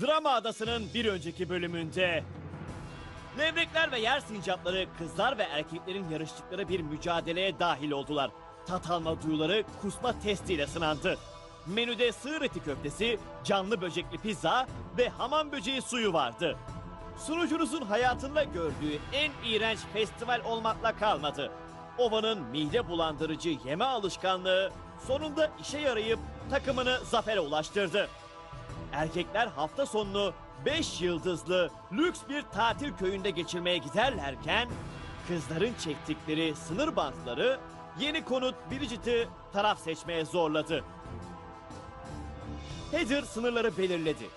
Drama Adası'nın bir önceki bölümünde Levrekler ve yer sincapları kızlar ve erkeklerin yarıştıkları bir mücadeleye dahil oldular. Tat alma duyuları kusma testiyle sınandı. Menüde sığır eti köftesi, canlı böcekli pizza ve hamam böceği suyu vardı. Sunucunuzun hayatında gördüğü en iğrenç festival olmakla kalmadı. Ova'nın mide bulandırıcı yeme alışkanlığı sonunda işe yarayıp takımını zafere ulaştırdı. Erkekler hafta sonunu 5 yıldızlı lüks bir tatil köyünde geçirmeye giderlerken kızların çektikleri sınır bantları yeni konut Bridget'ı taraf seçmeye zorladı. Heather sınırları belirledi.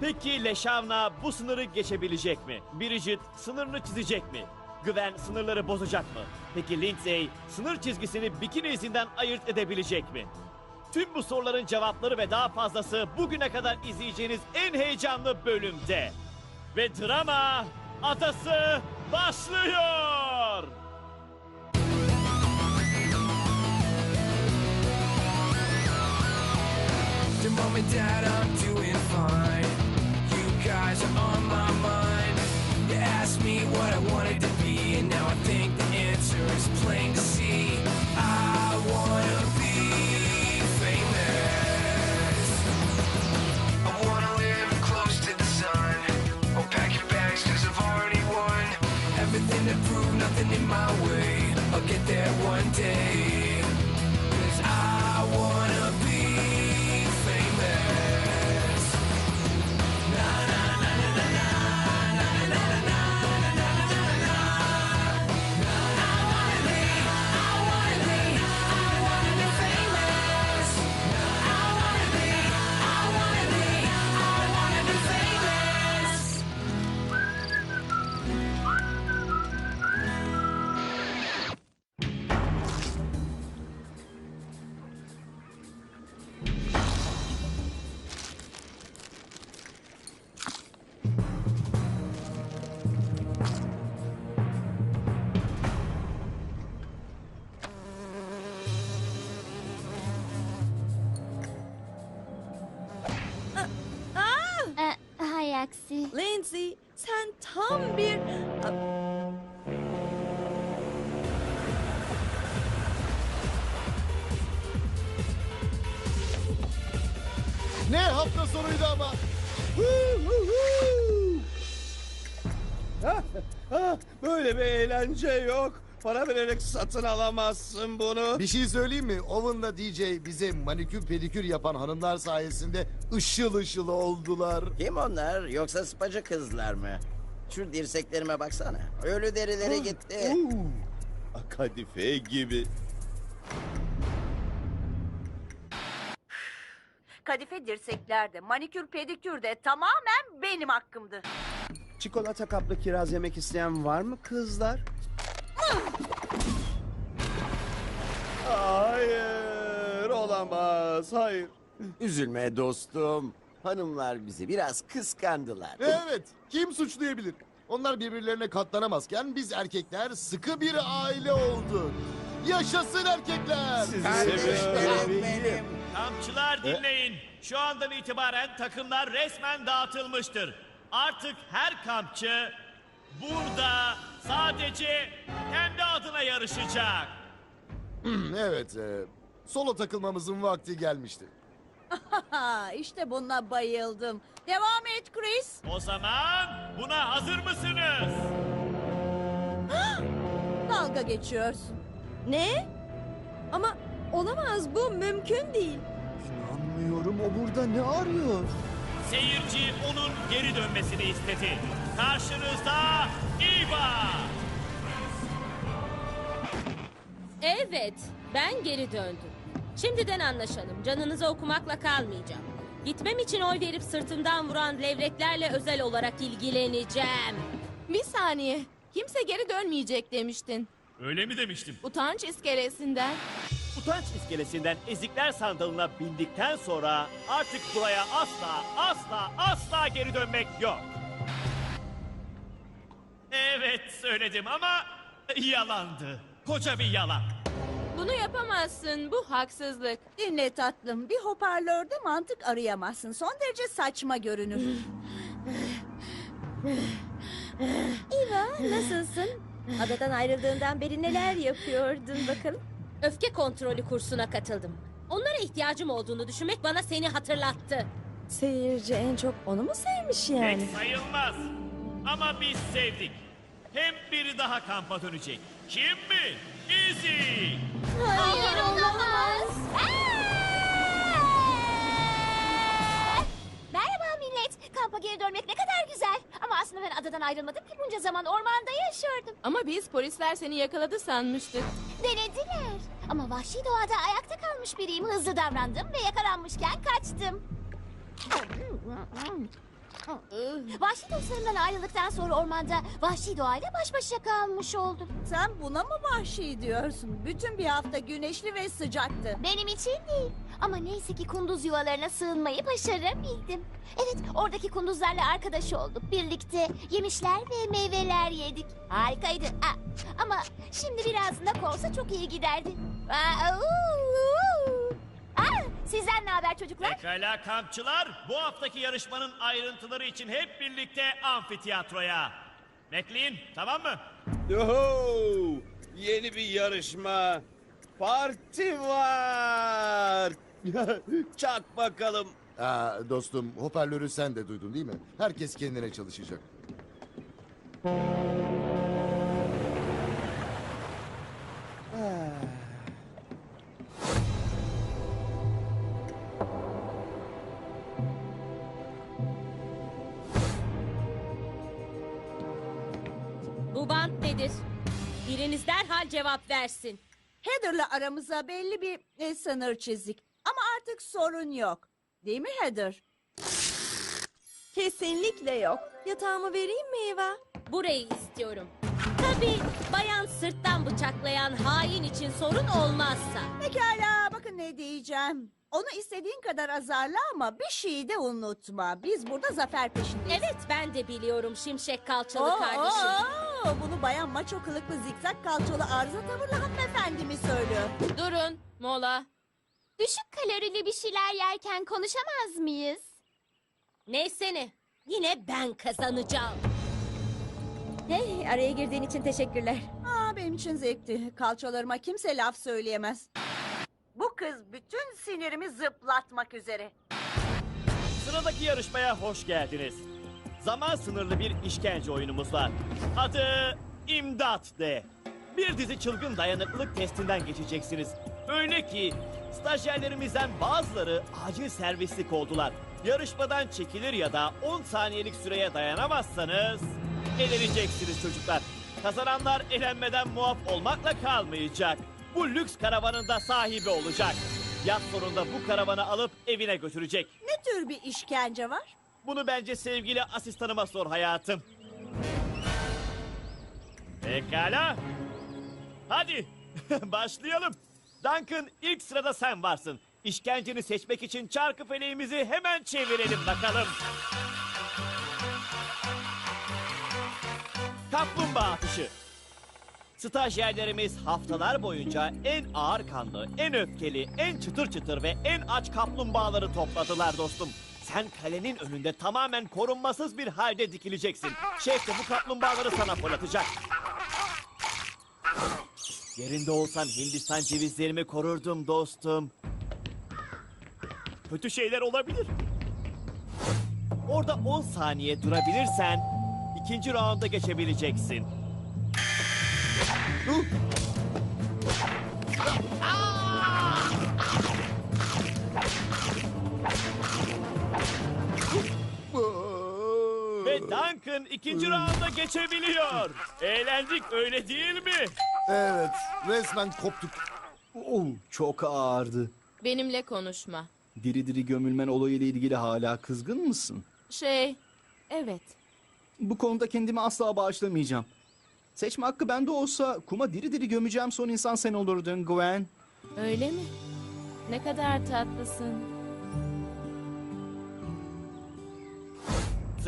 Peki Leşavna bu sınırı geçebilecek mi? Bridget sınırını çizecek mi? Gwen sınırları bozacak mı? Peki Lindsay sınır çizgisini bikini izinden ayırt edebilecek mi? Tüm bu soruların cevapları ve daha fazlası bugüne kadar izleyeceğiniz en heyecanlı bölümde. Ve drama adası başlıyor. Asked me what I wanted to Ne hafta sonuydu ama. Hu, hu, hu. Ah, ah, Böyle bir eğlence yok. Para vererek satın alamazsın bunu. Bir şey söyleyeyim mi? Owen'la DJ bize manikür pedikür yapan hanımlar sayesinde ışıl ışıl oldular. Kim onlar yoksa spacı kızlar mı? Şu dirseklerime baksana. Ölü derileri gitti. Kadife gibi. Kadife dirseklerde, manikür pedikür de tamamen benim hakkımdı. Çikolata kaplı kiraz yemek isteyen var mı kızlar? Hayır olamaz hayır. Üzülme dostum. Hanımlar bizi biraz kıskandılar. Evet, kim suçlayabilir? Onlar birbirlerine katlanamazken biz erkekler sıkı bir aile olduk. Yaşasın erkekler! Kardeşlerim benim. Kampçılar dinleyin. Şu andan itibaren takımlar resmen dağıtılmıştır. Artık her kampçı burada sadece kendi adına yarışacak. evet, e, solo takılmamızın vakti gelmişti. İşte buna bayıldım. Devam et Chris. O zaman buna hazır mısınız? Dalga geçiyorsun. Ne? Ama olamaz bu mümkün değil. Anlıyorum o burada ne arıyor? Seyirci onun geri dönmesini istedi. Karşınızda Eva. Evet, ben geri döndüm. Şimdiden anlaşalım. Canınızı okumakla kalmayacağım. Gitmem için oy verip sırtımdan vuran levreklerle özel olarak ilgileneceğim. Bir saniye. Kimse geri dönmeyecek demiştin. Öyle mi demiştim? Utanç iskelesinden. Utanç iskelesinden ezikler sandalına bindikten sonra artık buraya asla asla asla geri dönmek yok. Evet söyledim ama yalandı. Koca bir yalan. Bunu yapamazsın. Bu haksızlık. Dinle tatlım, bir hoparlörde mantık arayamazsın. Son derece saçma görünür. Eva nasılsın? Adadan ayrıldığından beri neler yapıyordun bakalım? Öfke kontrolü kursuna katıldım. Onlara ihtiyacım olduğunu düşünmek bana seni hatırlattı. Seyirci en çok onu mu sevmiş yani? Pek sayılmaz. Ama biz sevdik. Hem biri daha kampa dönecek. Kim mi? Easy. Hayır olamaz. Merhaba millet. Kampa geri dönmek ne kadar güzel. Ama aslında ben adadan ayrılmadım ki bunca zaman ormanda yaşıyordum. Ama biz polisler seni yakaladı sanmıştık. Denediler. Ama vahşi doğada ayakta kalmış biriyim. Hızlı davrandım ve yakalanmışken kaçtım. Vahşi dostlarımdan ayrıldıktan sonra ormanda vahşi doğayla baş başa kalmış oldum. Sen buna mı vahşi diyorsun? Bütün bir hafta güneşli ve sıcaktı. Benim için değil. Ama neyse ki kunduz yuvalarına sığınmayı başarabildim. Evet, oradaki kunduzlarla arkadaş olduk. Birlikte yemişler ve meyveler yedik. Harikaydı. Aa, ama şimdi biraz nak olsa çok iyi giderdi. Aa, uuu. Aa, sizden ne haber çocuklar? Pekala kampçılar. Bu haftaki yarışmanın ayrıntıları için hep birlikte amfitiyatroya. Bekleyin tamam mı? Yuhuu! Yeni bir yarışma. Parti var. Çak bakalım. Aa, dostum hoparlörü sen de duydun değil mi? Herkes kendine çalışacak. Bu bant nedir? Biriniz derhal cevap versin. Heather'la aramıza belli bir e, sınır çizdik. Ama artık sorun yok. Değil mi Heather? Kesinlikle yok. Yatağımı vereyim mi Eva? Burayı istiyorum. Tabii bayan sırttan bıçaklayan hain için sorun olmazsa. Pekala bakın ne diyeceğim. Onu istediğin kadar azarla ama bir şeyi de unutma. Biz burada zafer peşindeyiz. Evet ben de biliyorum şimşek kalçalı Oo, kardeşim. oo, bunu bayan maço kılıklı zikzak kalçalı arıza tavırlı hanımefendi mi söylüyor? Durun. Mola. Düşük kalorili bir şeyler yerken konuşamaz mıyız? Neyse ne. Yine ben kazanacağım. Hey araya girdiğin için teşekkürler. Aa, benim için zevkti. Kalçalarıma kimse laf söyleyemez. Bu kız bütün sinirimi zıplatmak üzere. Sıradaki yarışmaya hoş geldiniz. Zaman sınırlı bir işkence oyunumuz var. Adı İmdat de. Bir dizi çılgın dayanıklılık testinden geçeceksiniz. Öyle ki stajyerlerimizden bazıları acil servislik oldular. Yarışmadan çekilir ya da 10 saniyelik süreye dayanamazsanız eleneceksiniz çocuklar. Kazananlar elenmeden muaf olmakla kalmayacak. Bu lüks karavanın da sahibi olacak. Yaz sonunda bu karavanı alıp evine götürecek. Ne tür bir işkence var? Bunu bence sevgili asistanıma sor hayatım. Pekala. Hadi başlayalım. Duncan ilk sırada sen varsın. İşkenceni seçmek için çarkı feleğimizi hemen çevirelim bakalım. Kaplumbağa atışı. Stajyerlerimiz haftalar boyunca en ağır kanlı, en öfkeli, en çıtır çıtır ve en aç kaplumbağaları topladılar dostum. Sen kalenin önünde tamamen korunmasız bir halde dikileceksin. Şef de bu kaplumbağaları sana fırlatacak. Yerinde olsan Hindistan cevizlerimi korurdum dostum. Kötü şeyler olabilir. Orada 10 saniye durabilirsen ikinci raunda geçebileceksin. Ve Duncan ikinci raunda geçebiliyor. Eğlendik öyle değil mi? Evet resmen koptuk. Oo, çok ağırdı. Benimle konuşma. Diri diri gömülmen olayıyla ilgili hala kızgın mısın? Şey, evet. Bu konuda kendimi asla bağışlamayacağım. Seçme hakkı bende olsa kuma diri diri gömeceğim son insan sen olurdun Gwen. Öyle mi? Ne kadar tatlısın.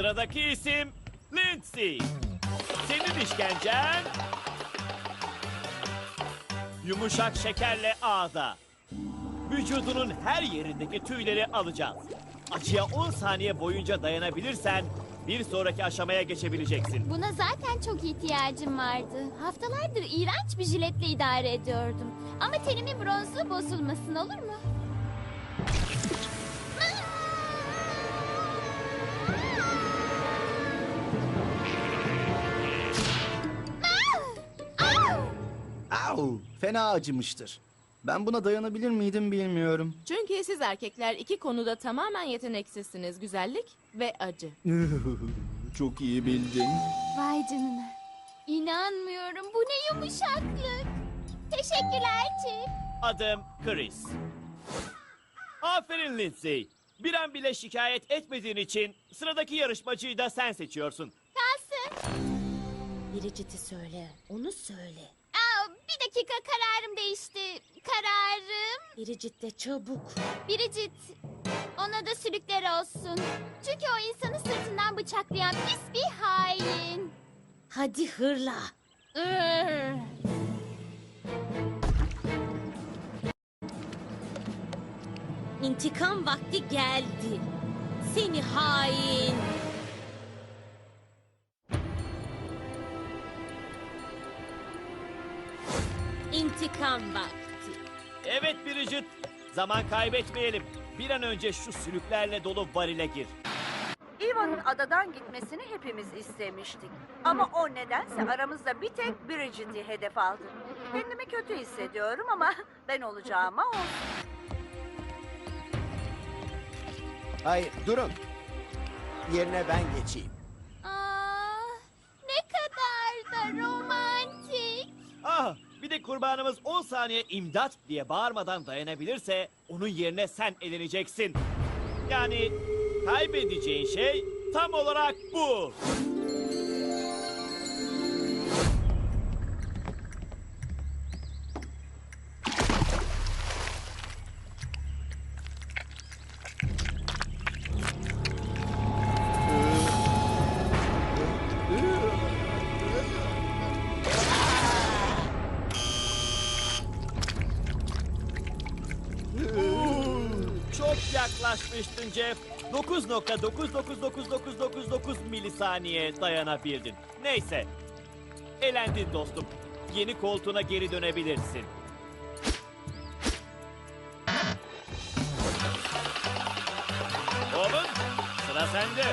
Sıradaki isim Lindsay. Senin işkencen Yumuşak şekerle ağda. Vücudunun her yerindeki tüyleri alacağız. Acıya 10 saniye boyunca dayanabilirsen bir sonraki aşamaya geçebileceksin. Buna zaten çok ihtiyacım vardı. Haftalardır iğrenç bir jiletle idare ediyordum. Ama tenimin bronzu bozulmasın olur mu? Au! Fena acımıştır. Ben buna dayanabilir miydim bilmiyorum. Çünkü siz erkekler iki konuda tamamen yeteneksizsiniz. Güzellik ve acı. Çok iyi bildin. Vay canına. İnanmıyorum. Bu ne yumuşaklık. Teşekkürler Chip. Adım Chris. Aferin Lindsay. Bir an bile şikayet etmediğin için sıradaki yarışmacıyı da sen seçiyorsun. Kalsın. Biricit'i söyle. Onu söyle. Bir dakika kararım değişti. Kararım Biricit de çabuk. Biricik. Ona da sülükler olsun. Çünkü o insanı sırtından bıçaklayan pis bir hain. Hadi hırla. Irr. İntikam vakti geldi. Seni hain. İntikam vakti. Evet Bridget. Zaman kaybetmeyelim. Bir an önce şu sülüklerle dolu varile gir. Eva'nın adadan gitmesini hepimiz istemiştik. Ama o nedense aramızda bir tek Bridget'i hedef aldı. Kendimi kötü hissediyorum ama ben olacağıma o. Hayır durun. Yerine ben geçeyim. De kurbanımız 10 saniye imdat diye bağırmadan dayanabilirse onun yerine sen eleneceksin. Yani kaybedeceğin şey tam olarak bu. Yaklaşmıştın Jeff. 9.9999999 milisaniye dayanabildin. Neyse. Elendin dostum. Yeni koltuğuna geri dönebilirsin. Oğlum sıra sende.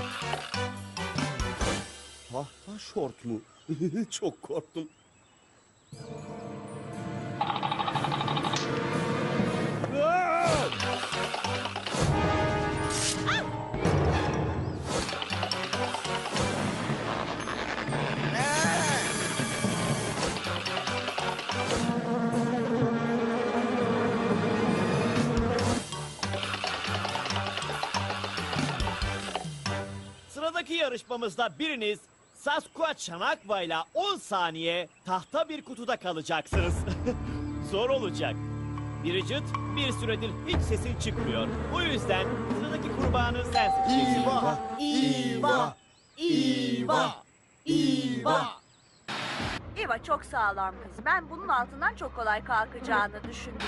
Tahta şort mu? Çok korktum. Yarışmamızda biriniz Sasquatch Çanakva ile 10 saniye tahta bir kutuda kalacaksınız. Zor olacak. Bridget bir süredir hiç sesin çıkmıyor. Bu yüzden sıradaki kurbanı sen seçeceksin. İva! İva! İva! İva! Eva çok sağlam kız. Ben bunun altından çok kolay kalkacağını düşündüm.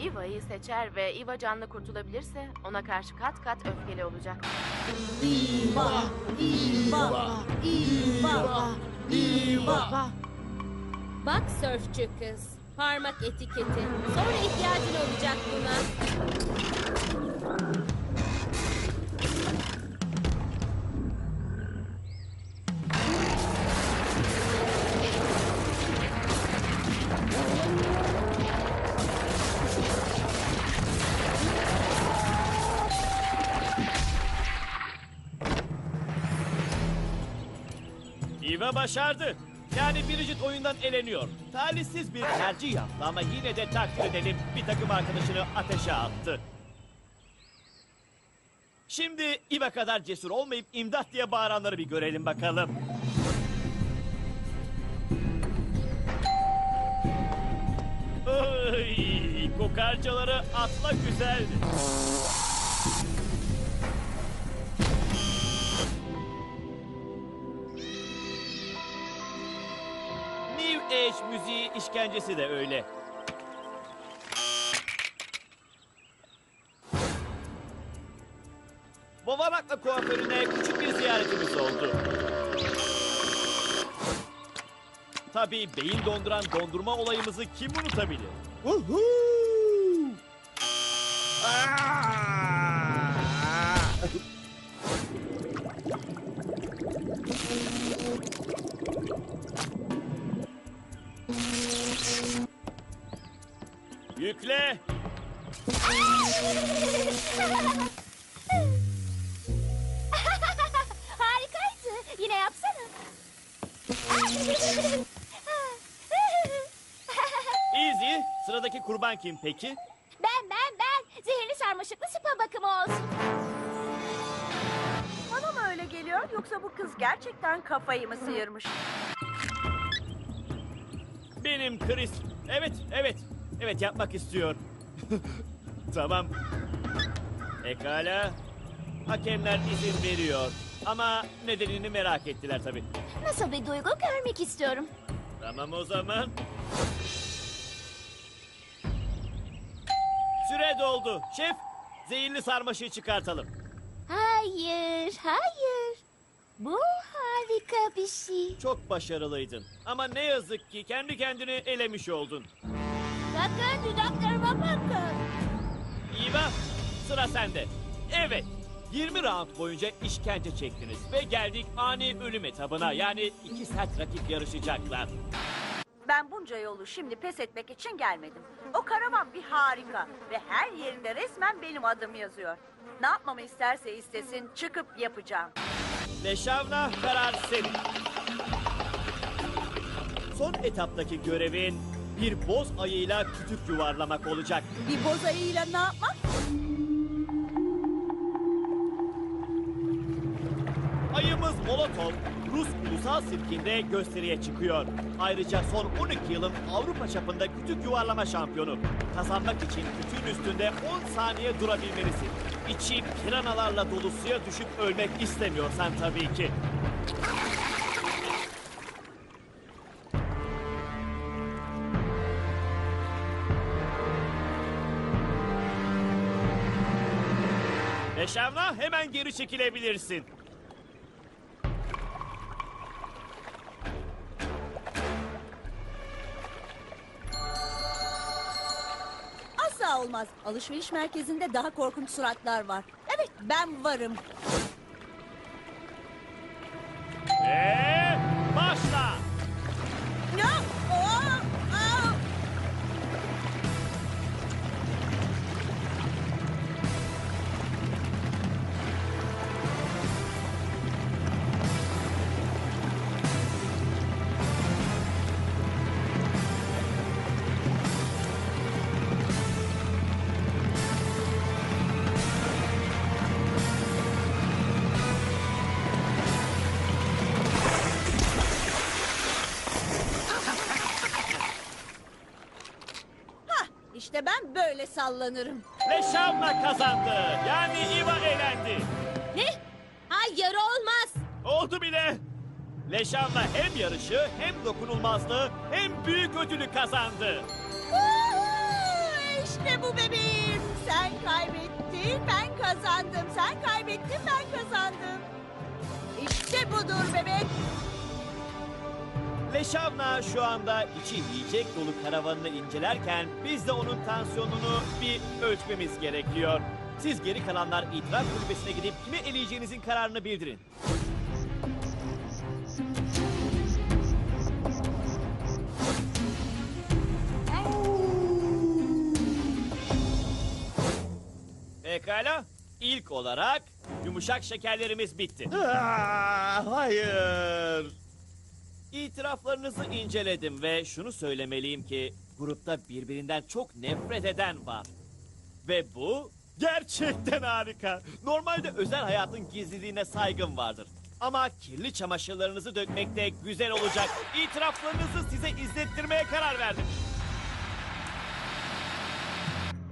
Iva'yı seçer ve Iva canlı kurtulabilirse ona karşı kat kat öfkeli olacak. İva! İva! İva! İva! Bak sörfçü kız. Parmak etiketi. Sonra ihtiyacın olacak buna. Başardı. Yani Bridget oyundan eleniyor. Talihsiz bir tercih yaptı ama yine de takdir edelim bir takım arkadaşını ateşe attı. Şimdi Eva kadar cesur olmayıp imdat diye bağıranları bir görelim bakalım. Oy, kokarcaları atla güzeldi. eş müziği işkencesi de öyle. Babanakla kuaförüne küçük bir ziyaretimiz oldu. Tabii beyin donduran dondurma olayımızı kim unutabilir? Uhu! Aa! Kim peki? ben ben ben. Zehirli sarmaşıklı spa bakımı olsun. Bana mı öyle geliyor yoksa bu kız gerçekten kafayı mı sıyırmış? Benim Chris. Evet, evet. Evet yapmak istiyor. tamam. Pekala. Hakemler izin veriyor. Ama nedenini merak ettiler tabii. Nasıl bir duygu görmek istiyorum. Tamam o zaman. Süre doldu. Şef, zehirli sarmaşığı çıkartalım. Hayır, hayır. Bu harika bir şey. Çok başarılıydın. Ama ne yazık ki kendi kendini elemiş oldun. Bakın dudaklarıma bakın. İva, sıra sende. Evet, 20 round boyunca işkence çektiniz ve geldik ani ölüm etabına. Yani iki sert rakip yarışacaklar. Ben bunca yolu şimdi pes etmek için gelmedim. O karavan bir harika ve her yerinde resmen benim adım yazıyor. Ne yapmamı isterse istesin çıkıp yapacağım. Leşavna karar senin. Son etaptaki görevin bir boz ayıyla kütük yuvarlamak olacak. Bir boz ayıyla ne yapmak? Ayımız Molotov, Ulusal sirkinde gösteriye çıkıyor. Ayrıca son 12 yılın Avrupa çapında kütük yuvarlama şampiyonu. Kazanmak için kütüğün üstünde 10 saniye durabilmelisin. İçi piranalarla dolu suya düşüp ölmek istemiyorsan tabii ki. Leşavna hemen geri çekilebilirsin. Olmaz. Alışveriş merkezinde daha korkunç suratlar var. Evet ben varım. Böyle sallanırım. Leşavna kazandı. Yani Iva elendi. Ne? Hayır olmaz. Oldu bile. Leşavna hem yarışı hem dokunulmazlığı hem büyük ödülü kazandı. İşte bu bebeğim. Sen kaybettin, ben kazandım. Sen kaybettin, ben kazandım. İşte budur bebek. Leşavna şu anda içi yiyecek dolu karavanını incelerken biz de onun tansiyonunu bir ölçmemiz gerekiyor. Siz geri kalanlar itiraf kulübesine gidip kimi eleyeceğinizin kararını bildirin. Pekala. İlk olarak yumuşak şekerlerimiz bitti. Aa, hayır. İtiraflarınızı inceledim ve şunu söylemeliyim ki grupta birbirinden çok nefret eden var. Ve bu gerçekten harika. Normalde özel hayatın gizliliğine saygım vardır. Ama kirli çamaşırlarınızı dökmekte güzel olacak. İtiraflarınızı size izlettirmeye karar verdim.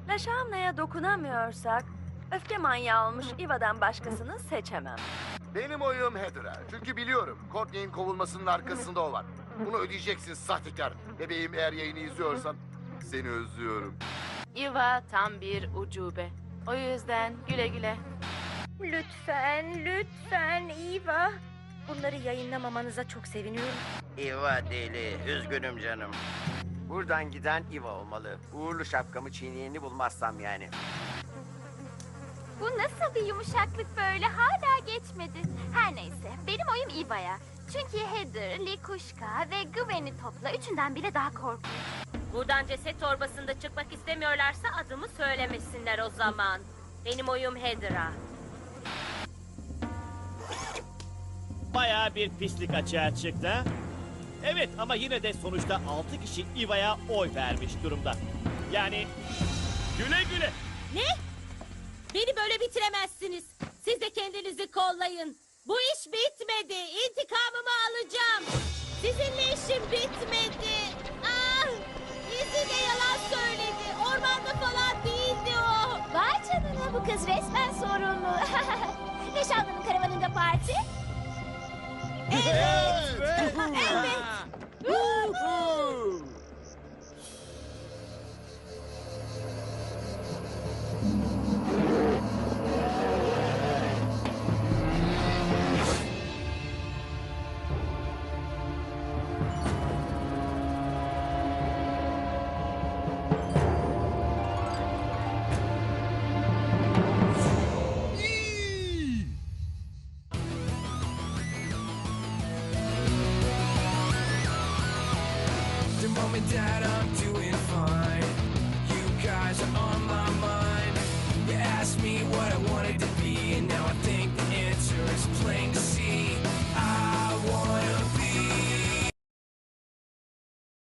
Laşamna'ya dokunamıyorsak öfke manyağı olmuş Iva'dan başkasını seçemem. Benim oyum Heather'a. Çünkü biliyorum Courtney'in kovulmasının arkasında o var. Bunu ödeyeceksin sahtekar. Bebeğim eğer yayını izliyorsan seni özlüyorum. Iva tam bir ucube. O yüzden güle güle. Lütfen, lütfen Eva. Bunları yayınlamamanıza çok seviniyorum. İva deli. Üzgünüm canım. Buradan giden İva olmalı. Uğurlu şapkamı çiğneyeni bulmazsam yani. Bu nasıl bir yumuşaklık böyle hala geçmedi. Her neyse benim oyum Iva'ya. Çünkü Heather, Likuşka ve Gwen'i topla üçünden bile daha korkunç. Buradan ceset torbasında çıkmak istemiyorlarsa adımı söylemesinler o zaman. Benim oyum Heather'a. Bayağı bir pislik açığa çıktı. ha? Evet ama yine de sonuçta 6 kişi Iva'ya oy vermiş durumda. Yani güle güle. Ne? Beni böyle bitiremezsiniz. Siz de kendinizi kollayın. Bu iş bitmedi. İntikamımı alacağım. Sizinle işim bitmedi. Ah! Yüzü de yalan söyledi. Ormanda falan değildi o. Vay canına bu kız resmen sorunlu. Nişanlının karavanında parti. Evet. Evet. The mom and dad, I'm doing fine.